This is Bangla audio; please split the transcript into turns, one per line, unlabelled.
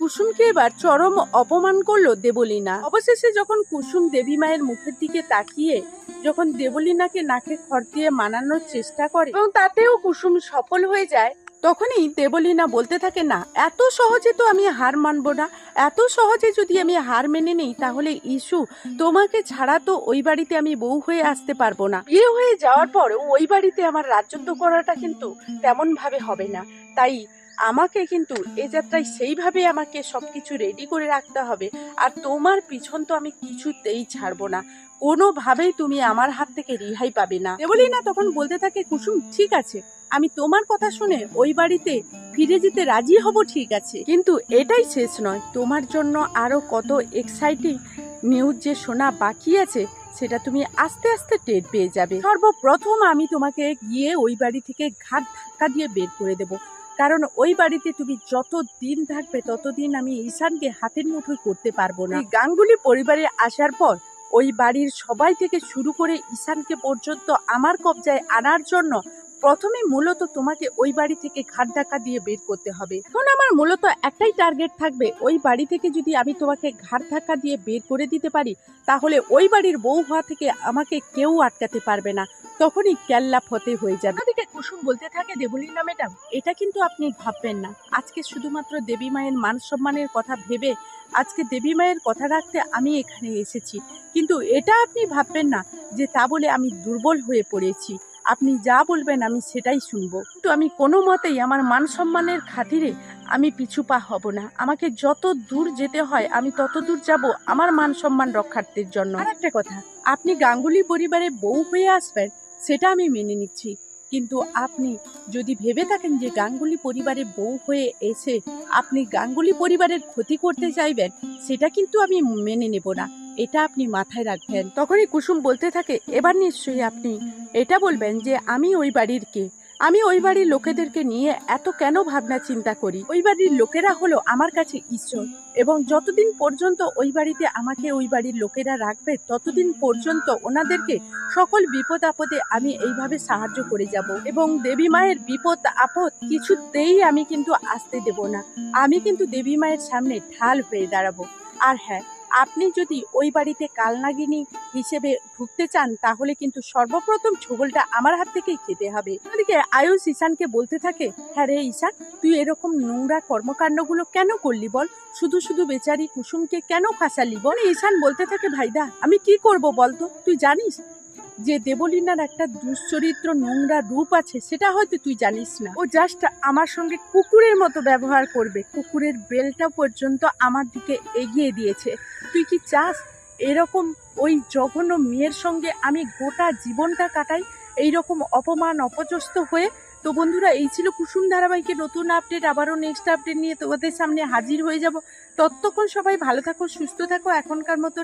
কুসুমকে এবার চরম অপমান করল দেবলীনা। অবশেষে যখন কুসুম দেবী মায়ের মুখের দিকে তাকিয়ে যখন দেবলীনাকে নাকে খড় দিয়ে মানানোর চেষ্টা করে এবং তাতেও কুসুম সফল হয়ে যায়, তখনই দেবলীনা বলতে থাকে, না, এত সহজে তো আমি হার মানব না। এত সহজে যদি আমি হার মেনে নিই, তাহলে ইস্যু তোমাকে ছাড়া তো ওই বাড়িতে আমি বউ হয়ে আসতে পারব না। বিয়ে হয়ে যাওয়ার পর ওই বাড়িতে আমার রাজত্ব করাটা কিন্তু তেমন ভাবে হবে না। তাই আমাকে কিন্তু এ যাত্রায় সেইভাবে আমাকে সবকিছু রেডি করে রাখতে হবে। আর তোমার পিছন তো আমি কিছুতেই ছাড়বো না। কোনোভাবেই তুমি আমার হাত থেকে রিহাই পাবে না। দেবলি না, তখন বলতে থাকে, কুসুম, ঠিক আছে। আমি তোমার কথা শুনে ওই বাড়িতে ফিরে যেতে রাজি হব, ঠিক আছে। কিন্তু এটাই শেষ নয়। তোমার জন্য আরও কত এক্সাইটিং নিউজ যে শোনা বাকি আছে, সেটা তুমি আস্তে আস্তে টের পেয়ে যাবে। সর্বপ্রথম আমি তোমাকে গিয়ে ওই বাড়ি থেকে ঘাট ধাক্কা দিয়ে বের করে দেব। কারণ ওই বাড়িতে তুমি যত দিন থাকবে, ততদিন আমি ঈশানকে হাতের মুঠোয় করতে পারব না। গাঙ্গুলি পরিবারে আসার পর ওই বাড়ির সবাই থেকে শুরু করে ঈশানকে পর্যন্ত আমার কবজায় আনার জন্য প্রথমে মূলত তোমাকে ওই বাড়ি থেকে ঘাট ঢাকা দিয়ে বের করতে হবে। এখন আমার মূলত একটাই টার্গেট থাকবে ওই বাড়ি থেকে যদি আমি তোমাকে ঘাট ধাক্কা দিয়ে বের করে দিতে পারি তাহলে ওই বাড়ির বউ হওয়া থেকে আমাকে কেউ আটকাতে পারবে না। তখনই ক্যাল্লা ফতে হয়ে যাবে। ওদিকে কুসুম বলতে থাকে দেবলীনা ম্যাডাম এটা কিন্তু আপনি ভাববেন না। আজকে শুধুমাত্র দেবী মায়ের মান সম্মানের কথা ভেবে আজকে দেবী মায়ের কথা রাখতে আমি এখানে এসেছি। কিন্তু এটা আপনি ভাববেন না যে তা বলে আমি দুর্বল হয়ে পড়েছি। আপনি যা বলবেন আমি সেটাই শুনব। কিন্তু আমি কোনো মতেই আমার মান সম্মানের খাতিরে আমি পিছু পা হব না। আমাকে যত দূর যেতে হয়, আমি তত দূর যাব আমার মান সম্মান রক্ষার্থের জন্য। একটা কথা, আপনি গাঙ্গুলি পরিবারে বউ হয়ে আসবেন, সেটা আমি মেনে নিচ্ছি। কিন্তু আপনি যদি ভেবে থাকেন যে গাঙ্গুলি পরিবারে বউ হয়ে এসে আপনি গাঙ্গুলি পরিবারের ক্ষতি করতে চাইবেন, সেটা কিন্তু আমি মেনে নেব না। এটা আপনি মাথায় রাখবেন। তখনই কুসুম বলতে থাকে, এবার নিশ্চয়ই আপনি এটা বলবেন যে আমি ওই বাড়ির কে? আমি ওই বাড়ির লোকেদেরকে নিয়ে এত কেন ভাবনা চিন্তা করি? ওই বাড়ির লোকেরা হলো আমার কাছে ঈশ্বর এবং যতদিন পর্যন্ত ওই বাড়িতে আমাকে ওই বাড়ির লোকেরা রাখবে, ততদিন পর্যন্ত ওনাদেরকে সকল বিপদ আপদে আমি এইভাবে সাহায্য করে যাব এবং দেবী মায়ের বিপদ আপদ কিছুতেই আমি কিন্তু আসতে দেব না। আমি কিন্তু দেবী মায়ের সামনে ঢাল হয়ে দাঁড়াবো। আর হ্যাঁ আপনি যদি ওই বাড়িতে কালনাগিনী হিসেবে ঢুকতে চান, তাহলে কিন্তু সর্বপ্রথম ছোবলটা আমার হাত থেকেই খেতে হবে। ওদিকে আয়ুষ ঈশানকে বলতে থাকে হ্যাঁ রে ঈশান, তুই এরকম নোংরা কর্মকাণ্ডগুলো কেন করলি বল? শুধু শুধু বেচারি কুসুমকে কেন ফাঁসালি বল? ঈশান বলতে থাকে, ভাইদা, আমি কি করব বলতো? তুই জানিস যে দেবলীনার একটা দুশ্চরিত্র নোংরা রূপ আছে, সেটা হয়তো তুই জানিস না। ও জাস্ট আমার সঙ্গে কুকুরের মতো ব্যবহার করবে। কুকুরের বেলটা পর্যন্ত আমার দিকে এগিয়ে দিয়েছে। তুই কি চাস এরকম ওই জঘন্য মেয়ের সঙ্গে আমি গোটা জীবনটা কাটাই? এই রকম অপমান অপচস্ত হয়ে? তো বন্ধুরা, এই ছিল কুসুম ধারাবাহিকের নতুন আপডেট আবারও নেক্সট আপডেট নিয়ে তোমাদের সামনে হাজির হয়ে যাব। ততক্ষণ সবাই ভালো থাকো, সুস্থ থাকো, এখনকার মতো